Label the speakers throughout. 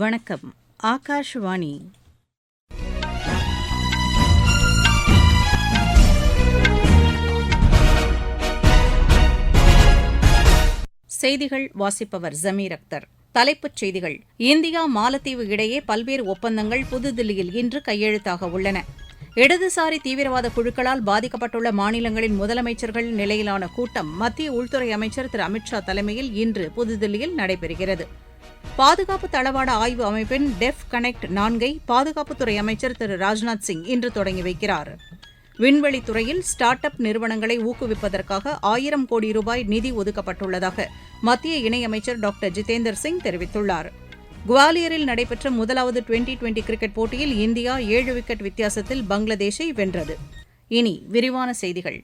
Speaker 1: வணக்கம் ஆகாஷ்வாணி செய்திகள் வாசிப்பவர் ஜமீர் அக்தர் தலைப்புச் செய்திகள் இந்தியா மாலத்தீவு இடையே பல்வேறு ஒப்பந்தங்கள் புதுதில்லியில் இன்று கையெழுத்தாக உள்ளன இடதுசாரி தீவிரவாத குழுக்களால் பாதிக்கப்பட்டுள்ள மாநிலங்களின் முதலமைச்சர்கள் நிலையிலான கூட்டம் மத்திய உள்துறை அமைச்சர் திரு அமித்ஷா தலைமையில் இன்று புதுதில்லியில் நடைபெறுகிறது பாதுகாப்பு தளவாட ஆய்வு அமைப்பின் டெஃப் கனெக்ட் நான்கை பாதுகாப்புத்துறை அமைச்சர் திரு ராஜ்நாத் சிங் இன்று தொடங்கி வைக்கிறார் விண்வெளித்துறையில் ஸ்டார்ட் அப் நிறுவனங்களை ஊக்குவிப்பதற்காக ஆயிரம் கோடி ரூபாய் நிதி ஒதுக்கப்பட்டுள்ளதாக மத்திய இணையமைச்சர் டாக்டர் ஜிதேந்தர் சிங் தெரிவித்துள்ளார் குவாலியரில் நடைபெற்ற முதலாவது டுவெண்டி டுவெண்டி கிரிக்கெட் போட்டியில் இந்தியா ஏழு விக்கெட் வித்தியாசத்தில் பங்களாதேஷை வென்றது இனி விரிவான செய்திகள்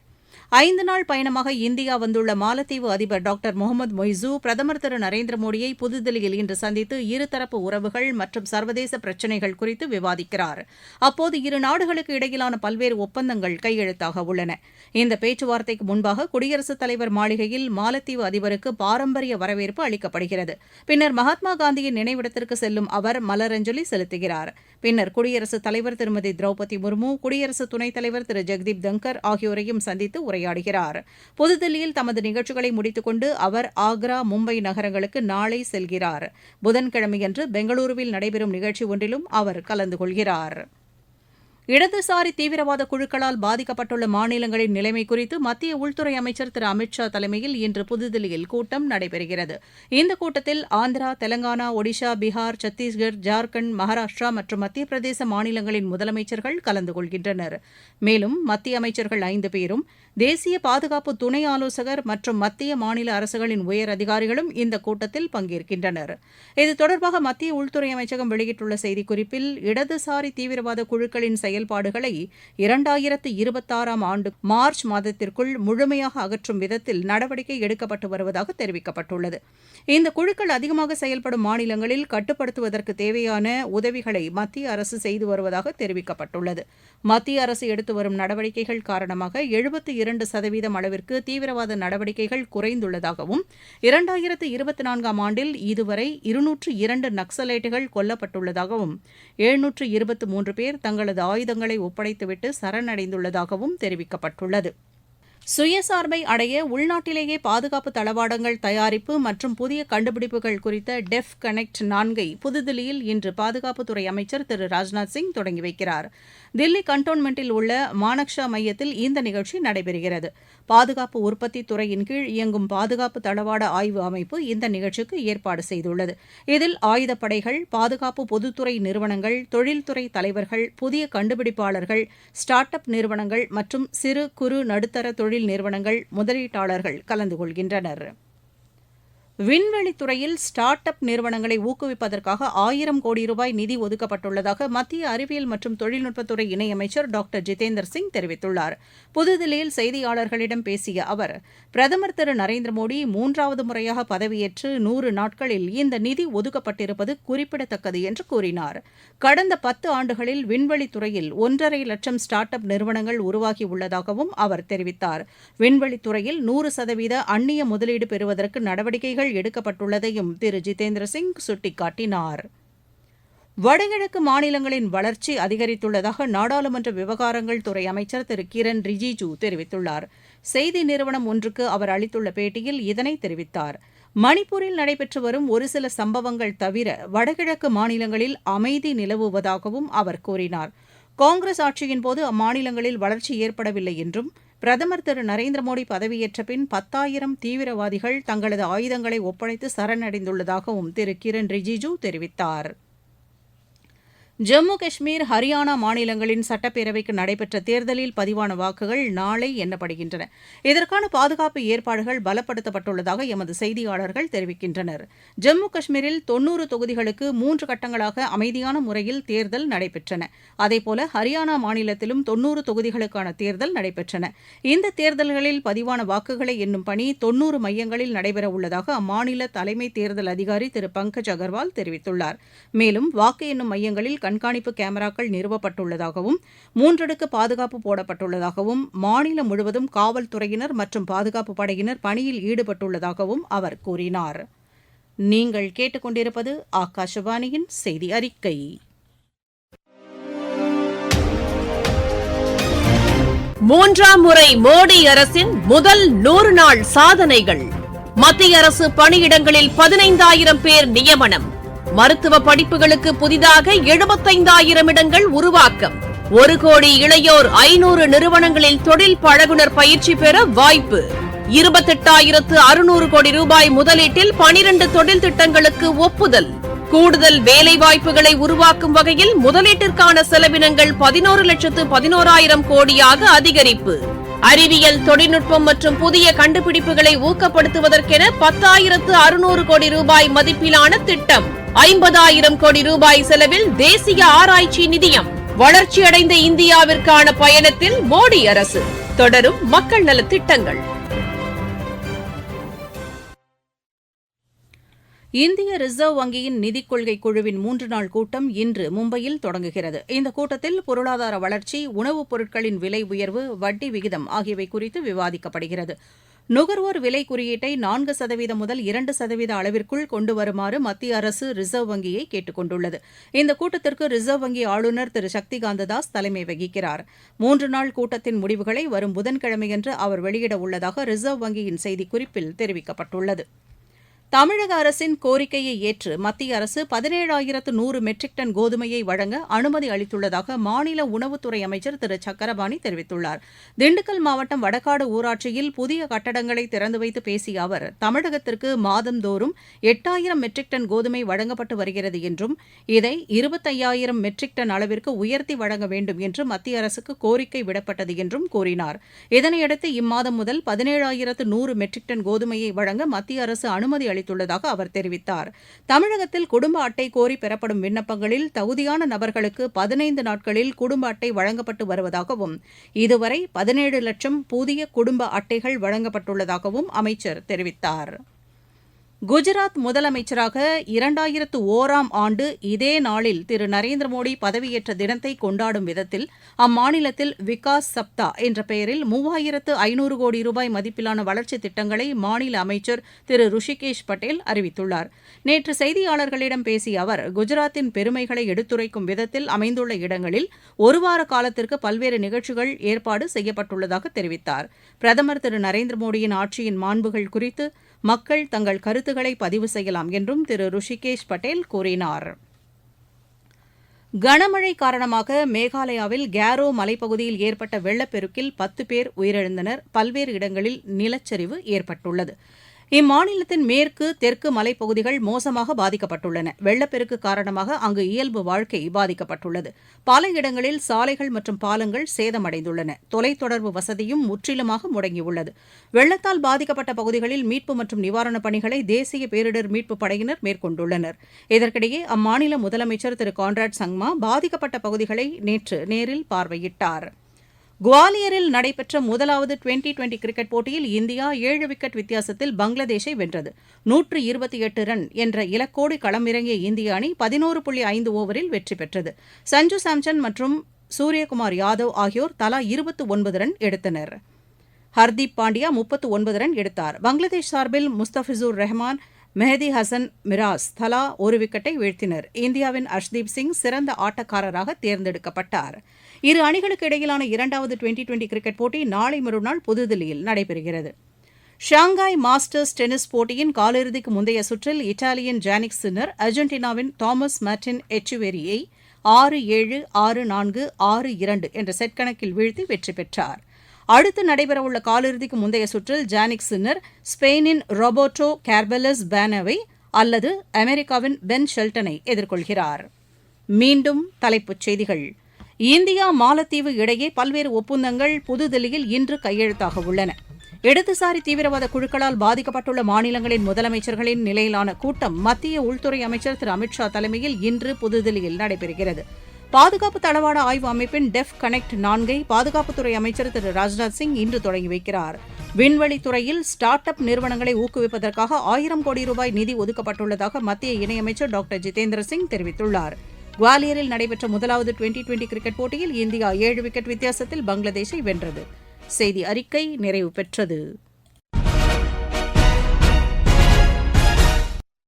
Speaker 1: ஐந்து நாள் பயணமாக இந்தியா வந்துள்ள மாலத்தீவு அதிபர் டாக்டர் முகமது மொய்சு பிரதமர் திரு நரேந்திர மோடியை புதுதில்லியில் இன்று சந்தித்து இருதரப்பு உறவுகள் மற்றும் சர்வதேச பிரச்சினைகள் குறித்து விவாதிக்கிறார் அப்போது இரு நாடுகளுக்கு இடையிலான பல்வேறு ஒப்பந்தங்கள் கையெழுத்தாக உள்ளன இந்த பேச்சுவார்த்தைக்கு முன்பாக குடியரசுத் தலைவர் மாளிகையில் மாலத்தீவு அதிபருக்கு பாரம்பரிய வரவேற்பு அளிக்கப்படுகிறது பின்னர் மகாத்மா காந்தியின் நினைவிடத்திற்கு செல்லும் அவர் மலரஞ்சலி செலுத்துகிறார் பின்னர் குடியரசுத் தலைவர் திருமதி திரௌபதி முர்மு குடியரசு துணைத் தலைவர் திரு ஜெக்தீப் தங்கர் ஆகியோரையும் சந்தித்து உரை உரையாடுகிறார் புதுதில்லியில் தமது நிகழ்ச்சிகளை முடித்துக்கொண்டு அவர் ஆக்ரா மும்பை நகரங்களுக்கு நாளை செல்கிறார் புதன்கிழமையன்று பெங்களூருவில் நடைபெறும் நிகழ்ச்சி ஒன்றிலும் அவர் கலந்து கொள்கிறாா் இடதுசாரி தீவிரவாத குழுக்களால் பாதிக்கப்பட்டுள்ள மாநிலங்களின் நிலைமை குறித்து மத்திய உள்துறை அமைச்சர் திரு அமித் ஷா தலைமையில் இன்று புதுதில்லியில் கூட்டம் நடைபெறுகிறது இந்த கூட்டத்தில் ஆந்திரா தெலங்கானா ஒடிஷா பீகார் சத்தீஸ்கர் ஜார்க்கண்ட் மகாராஷ்டிரா மற்றும் மத்திய பிரதேச மாநிலங்களின் முதலமைச்சர்கள் கலந்து கொள்கின்றனர் மேலும் மத்திய அமைச்சர்கள் ஐந்து பேரும் தேசிய பாதுகாப்பு துணை ஆலோசகர் மற்றும் மத்திய மாநில அரசுகளின் உயர் அதிகாரிகளும் இந்த கூட்டத்தில் பங்கேற்கின்றனர் இது தொடர்பாக மத்திய உள்துறை அமைச்சகம் வெளியிட்டுள்ள செய்திக்குறிப்பில் இடதுசாரி தீவிரவாத குழுக்களின் செயல் செயல்பாடுகளை இரண்டாயிரத்து இருபத்தாறாம் ஆண்டு மார்ச் மாதத்திற்குள் முழுமையாக அகற்றும் விதத்தில் நடவடிக்கை எடுக்கப்பட்டு வருவதாக தெரிவிக்கப்பட்டுள்ளது இந்த குழுக்கள் அதிகமாக செயல்படும் மாநிலங்களில் கட்டுப்படுத்துவதற்கு தேவையான உதவிகளை மத்திய அரசு செய்து வருவதாக தெரிவிக்கப்பட்டுள்ளது மத்திய அரசு எடுத்து வரும் நடவடிக்கைகள் காரணமாக எழுபத்தி இரண்டு சதவீதம் அளவிற்கு தீவிரவாத நடவடிக்கைகள் குறைந்துள்ளதாகவும் இரண்டாயிரத்து இருபத்தி நான்காம் ஆண்டில் இதுவரை இருநூற்று இரண்டு நக்சலைட்டுகள் கொல்லப்பட்டுள்ளதாகவும் எழுநூற்று இருபத்தி மூன்று பேர் தங்களது ஆயுத ஆயுதங்களை ஒப்படைத்துவிட்டு சரணடைந்துள்ளதாகவும் தெரிவிக்கப்பட்டுள்ளது சுயசார்பை அடைய உள்நாட்டிலேயே பாதுகாப்பு தளவாடங்கள் தயாரிப்பு மற்றும் புதிய கண்டுபிடிப்புகள் குறித்த டெஃப் கனெக்ட் நான்கை புதுதில்லியில் இன்று பாதுகாப்புத்துறை அமைச்சர் திரு ராஜ்நாத் சிங் தொடங்கி வைக்கிறார் தில்லி கண்டோன்மெண்டில் உள்ள மானக்ஷா மையத்தில் இந்த நிகழ்ச்சி நடைபெறுகிறது பாதுகாப்பு உற்பத்தி துறையின் கீழ் இயங்கும் பாதுகாப்பு தளவாட ஆய்வு அமைப்பு இந்த நிகழ்ச்சிக்கு ஏற்பாடு செய்துள்ளது இதில் ஆயுதப்படைகள் பாதுகாப்பு பொதுத்துறை நிறுவனங்கள் தொழில்துறை தலைவர்கள் புதிய கண்டுபிடிப்பாளர்கள் ஸ்டார்ட் அப் நிறுவனங்கள் மற்றும் சிறு குறு நடுத்தர தொழில் தொழில் நிறுவனங்கள் முதலீட்டாளர்கள் கலந்து கொள்கின்றனர் விண்வெளித்துறையில் ஸ்டார்ட் அப் நிறுவனங்களை ஊக்குவிப்பதற்காக ஆயிரம் கோடி ரூபாய் நிதி ஒதுக்கப்பட்டுள்ளதாக மத்திய அறிவியல் மற்றும் தொழில்நுட்பத்துறை இணையமைச்சர் டாக்டர் ஜிதேந்தர் சிங் தெரிவித்துள்ளார் புதுதில்லியில் செய்தியாளர்களிடம் பேசிய அவர் பிரதமர் திரு நரேந்திர மோடி மூன்றாவது முறையாக பதவியேற்று நூறு நாட்களில் இந்த நிதி ஒதுக்கப்பட்டிருப்பது குறிப்பிடத்தக்கது என்று கூறினார் கடந்த பத்து ஆண்டுகளில் விண்வெளித்துறையில் ஒன்றரை லட்சம் ஸ்டார்ட் அப் நிறுவனங்கள் உருவாகியுள்ளதாகவும் அவர் தெரிவித்தார் விண்வெளித்துறையில் நூறு சதவீத அந்நிய முதலீடு பெறுவதற்கு நடவடிக்கைகள் நடவடிக்கைகள் எடுக்கப்பட்டுள்ளதையும் திரு ஜிதேந்திர சிங் சுட்டிக்காட்டினார் வடகிழக்கு மாநிலங்களின் வளர்ச்சி அதிகரித்துள்ளதாக நாடாளுமன்ற விவகாரங்கள் துறை அமைச்சர் திரு கிரண் ரிஜிஜு தெரிவித்துள்ளார் செய்தி நிறுவனம் ஒன்றுக்கு அவர் அளித்துள்ள பேட்டியில் இதனை தெரிவித்தார் மணிப்பூரில் நடைபெற்று வரும் ஒரு சில சம்பவங்கள் தவிர வடகிழக்கு மாநிலங்களில் அமைதி நிலவுவதாகவும் அவர் கூறினார் காங்கிரஸ் ஆட்சியின் போது அம்மாநிலங்களில் வளர்ச்சி ஏற்படவில்லை என்றும் பிரதமர் திரு நரேந்திர மோடி பதவியேற்ற பின் பத்தாயிரம் தீவிரவாதிகள் தங்களது ஆயுதங்களை ஒப்படைத்து சரணடைந்துள்ளதாகவும் திரு கிரண் ரிஜிஜு தெரிவித்தாா் ஜம்மு காஷ்மீர் ஹரியானா மாநிலங்களின் சட்டப்பேரவைக்கு நடைபெற்ற தேர்தலில் பதிவான வாக்குகள் நாளை எண்ணப்படுகின்றன இதற்கான பாதுகாப்பு ஏற்பாடுகள் பலப்படுத்தப்பட்டுள்ளதாக எமது செய்தியாளர்கள் தெரிவிக்கின்றனர் ஜம்மு காஷ்மீரில் தொன்னூறு தொகுதிகளுக்கு மூன்று கட்டங்களாக அமைதியான முறையில் தேர்தல் நடைபெற்றன அதேபோல ஹரியானா மாநிலத்திலும் தொன்னூறு தொகுதிகளுக்கான தேர்தல் நடைபெற்றன இந்த தேர்தல்களில் பதிவான வாக்குகளை எண்ணும் பணி தொன்னூறு மையங்களில் நடைபெறவுள்ளதாக அம்மாநில தலைமை தேர்தல் அதிகாரி திரு பங்கஜ் அகர்வால் தெரிவித்துள்ளார் மேலும் வாக்கு எண்ணும் மையங்களில் கண்காணிப்பு கேமராக்கள் நிறுவப்பட்டுள்ளதாகவும் மூன்றடுக்கு பாதுகாப்பு போடப்பட்டுள்ளதாகவும் மாநிலம் முழுவதும் காவல்துறையினர் மற்றும் பாதுகாப்பு படையினர் பணியில் ஈடுபட்டுள்ளதாகவும் அவர் கூறினார் நீங்கள் கேட்டுக்கொண்டிருப்பது ஆகாஷவாணியின் செய்தி அறிக்கை
Speaker 2: மூன்றாம் முறை மோடி அரசின் முதல் நூறு நாள் சாதனைகள் மத்திய அரசு பணியிடங்களில் பதினைந்தாயிரம் பேர் நியமனம் மருத்துவ படிப்புகளுக்கு புதிதாக எழுபத்தைந்தாயிரம் இடங்கள் உருவாக்கம் ஒரு கோடி இளையோர் ஐநூறு நிறுவனங்களில் தொழில் பழகுனர் பயிற்சி பெற வாய்ப்பு இருபத்தெட்டாயிரத்து அறுநூறு கோடி ரூபாய் முதலீட்டில் பனிரண்டு தொழில் திட்டங்களுக்கு ஒப்புதல் கூடுதல் வேலை வாய்ப்புகளை உருவாக்கும் வகையில் முதலீட்டிற்கான செலவினங்கள் பதினோரு லட்சத்து பதினோராயிரம் கோடியாக அதிகரிப்பு அறிவியல் தொழில்நுட்பம் மற்றும் புதிய கண்டுபிடிப்புகளை ஊக்கப்படுத்துவதற்கென பத்தாயிரத்து அறுநூறு கோடி ரூபாய் மதிப்பிலான திட்டம் ஐம்பதாயிரம் கோடி ரூபாய் செலவில் தேசிய ஆராய்ச்சி நிதியம் வளர்ச்சியடைந்த இந்தியாவிற்கான பயணத்தில் மோடி அரசு தொடரும் மக்கள் நல திட்டங்கள்
Speaker 3: இந்திய ரிசர்வ் வங்கியின் நிதிக் கொள்கை குழுவின் மூன்று நாள் கூட்டம் இன்று மும்பையில் தொடங்குகிறது இந்த கூட்டத்தில் பொருளாதார வளர்ச்சி உணவுப் பொருட்களின் விலை உயர்வு வட்டி விகிதம் ஆகியவை குறித்து விவாதிக்கப்படுகிறது நுகர்வோர் விலை குறியீட்டை நான்கு சதவீதம் முதல் இரண்டு சதவீத அளவிற்குள் கொண்டு வருமாறு மத்திய அரசு ரிசர்வ் வங்கியை கேட்டுக் கொண்டுள்ளது இந்த கூட்டத்திற்கு ரிசர்வ் வங்கி ஆளுநர் திரு சக்திகாந்த தாஸ் தலைமை வகிக்கிறார் மூன்று நாள் கூட்டத்தின் முடிவுகளை வரும் புதன்கிழமையன்று அவர் வெளியிட உள்ளதாக ரிசர்வ் வங்கியின் செய்திக்குறிப்பில் தெரிவிக்கப்பட்டுள்ளது தமிழக அரசின் கோரிக்கையை ஏற்று மத்திய அரசு பதினேழாயிரத்து நூறு மெட்ரிக் டன் கோதுமையை வழங்க அனுமதி அளித்துள்ளதாக மாநில உணவுத்துறை அமைச்சர் திரு சக்கரபாணி தெரிவித்துள்ளார் திண்டுக்கல் மாவட்டம் வடகாடு ஊராட்சியில் புதிய கட்டடங்களை திறந்து வைத்து பேசிய அவர் தமிழகத்திற்கு மாதந்தோறும் எட்டாயிரம் மெட்ரிக் டன் கோதுமை வழங்கப்பட்டு வருகிறது என்றும் இதை இருபத்தையாயிரம் மெட்ரிக் டன் அளவிற்கு உயர்த்தி வழங்க வேண்டும் என்று மத்திய அரசுக்கு கோரிக்கை விடப்பட்டது என்றும் கூறினார் இதனையடுத்து இம்மாதம் முதல் பதினேழாயிரத்து நூறு மெட்ரிக் டன் கோதுமையை வழங்க மத்திய அரசு அனுமதி அளித்துள்ளதாக அவர் தெரிவித்தார் தமிழகத்தில் குடும்ப அட்டை கோரி பெறப்படும் விண்ணப்பங்களில் தகுதியான நபர்களுக்கு பதினைந்து நாட்களில் குடும்ப அட்டை வழங்கப்பட்டு வருவதாகவும் இதுவரை பதினேழு லட்சம் புதிய குடும்ப அட்டைகள் வழங்கப்பட்டுள்ளதாகவும் அமைச்சர் தெரிவித்தார் குஜராத் முதலமைச்சராக இரண்டாயிரத்து ஒராம் ஆண்டு இதே நாளில் திரு நரேந்திர மோடி பதவியேற்ற தினத்தை கொண்டாடும் விதத்தில் அம்மாநிலத்தில் விகாஸ் சப்தா என்ற பெயரில் மூவாயிரத்து ஐநூறு கோடி ரூபாய் மதிப்பிலான வளர்ச்சித் திட்டங்களை மாநில அமைச்சர் திரு ருஷிகேஷ் பட்டேல் அறிவித்துள்ளார் நேற்று செய்தியாளர்களிடம் பேசிய அவர் குஜராத்தின் பெருமைகளை எடுத்துரைக்கும் விதத்தில் அமைந்துள்ள இடங்களில் ஒருவார காலத்திற்கு பல்வேறு நிகழ்ச்சிகள் ஏற்பாடு செய்யப்பட்டுள்ளதாக தெரிவித்தார் பிரதமர் திரு நரேந்திர மோடியின் ஆட்சியின் மாண்புகள் குறித்து மக்கள் தங்கள் கருத்துக்களை பதிவு செய்யலாம் என்றும் திரு ருஷிகேஷ் பட்டேல்
Speaker 4: கூறினார் கனமழை காரணமாக மேகாலயாவில் கேரோ மலைப்பகுதியில் ஏற்பட்ட வெள்ளப்பெருக்கில் பத்து பேர் உயிரிழந்தனர் பல்வேறு இடங்களில் நிலச்சரிவு ஏற்பட்டுள்ளது இம்மாநிலத்தின் மேற்கு தெற்கு மலைப்பகுதிகள் மோசமாக பாதிக்கப்பட்டுள்ளன வெள்ளப்பெருக்கு காரணமாக அங்கு இயல்பு வாழ்க்கை பாதிக்கப்பட்டுள்ளது பல இடங்களில் சாலைகள் மற்றும் பாலங்கள் சேதமடைந்துள்ளன தொலைத்தொடர்பு வசதியும் முற்றிலுமாக முடங்கியுள்ளது வெள்ளத்தால் பாதிக்கப்பட்ட பகுதிகளில் மீட்பு மற்றும் நிவாரணப் பணிகளை தேசிய பேரிடர் மீட்புப் படையினர் மேற்கொண்டுள்ளனர் இதற்கிடையே அம்மாநில முதலமைச்சர் திரு கான்ராட் சங்மா பாதிக்கப்பட்ட பகுதிகளை நேற்று நேரில் பார்வையிட்டாா் குவாலியரில் நடைபெற்ற முதலாவது டுவெண்டி டுவெண்டி கிரிக்கெட் போட்டியில் இந்தியா ஏழு விக்கெட் வித்தியாசத்தில் பங்களாதேஷை வென்றது நூற்று இருபத்தி எட்டு ரன் என்ற இலக்கோடு களமிறங்கிய இந்திய அணி பதினோரு புள்ளி ஐந்து ஓவரில் வெற்றி பெற்றது சஞ்சு சாம்சன் மற்றும் சூரியகுமார் யாதவ் ஆகியோர் தலா இருபத்து ஒன்பது ரன் எடுத்தனர் ஹர்தீப் பாண்டியா முப்பத்து ஒன்பது ரன் எடுத்தார் பங்களாதேஷ் சார்பில் முஸ்தபிசூர் ரஹ்மான் மெஹதி ஹசன் மிராஸ் தலா ஒரு விக்கெட்டை வீழ்த்தினர் இந்தியாவின் அஷ்தீப் சிங் சிறந்த ஆட்டக்காரராக தேர்ந்தெடுக்கப்பட்டார் இரு அணிகளுக்கு இடையிலான இரண்டாவது டுவெண்டி டுவெண்டி கிரிக்கெட் போட்டி நாளை மறுநாள் புதுதில்லியில் நடைபெறுகிறது ஷாங்காய் மாஸ்டர்ஸ் டென்னிஸ் போட்டியின் காலிறுதிக்கு முந்தைய சுற்றில் இட்டாலியன் ஜானிக் சின்னர் அர்ஜென்டினாவின் தாமஸ் மார்டின் எச்சுவேரியை ஆறு ஏழு ஆறு நான்கு ஆறு இரண்டு என்ற செட் கணக்கில் வீழ்த்தி வெற்றி பெற்றார் அடுத்து நடைபெறவுள்ள காலிறுதிக்கு முந்தைய சுற்றில் ஜானிக் சின்னர் ஸ்பெயினின் ரோபர்ட்டோ கேர்பெலஸ் பேனவை அல்லது அமெரிக்காவின் பென் ஷெல்டனை எதிர்கொள்கிறார்
Speaker 1: மீண்டும் தலைப்புச் செய்திகள் இந்தியா மாலத்தீவு இடையே பல்வேறு ஒப்பந்தங்கள் புதுதில்லியில் இன்று கையெழுத்தாக உள்ளன இடதுசாரி தீவிரவாத குழுக்களால் பாதிக்கப்பட்டுள்ள மாநிலங்களின் முதலமைச்சர்களின் நிலையிலான கூட்டம் மத்திய உள்துறை அமைச்சர் திரு அமித்ஷா தலைமையில் இன்று புதுதில்லியில் நடைபெறுகிறது பாதுகாப்பு தளவாட ஆய்வு அமைப்பின் டெஃப் கனெக்ட் நான்கை பாதுகாப்புத்துறை அமைச்சர் திரு ராஜ்நாத் சிங் இன்று தொடங்கி வைக்கிறார் விண்வெளித்துறையில் ஸ்டார்ட் அப் நிறுவனங்களை ஊக்குவிப்பதற்காக ஆயிரம் கோடி ரூபாய் நிதி ஒதுக்கப்பட்டுள்ளதாக மத்திய இணையமைச்சர் டாக்டர் ஜிதேந்திர சிங் தெரிவித்துள்ளார் குவாலியரில் நடைபெற்ற முதலாவது டுவெண்டி டுவெண்டி கிரிக்கெட் போட்டியில் இந்தியா ஏழு விக்கெட் வித்தியாசத்தில் பங்களாதேஷை வென்றது செய்தி அறிக்கை நிறைவு பெற்றது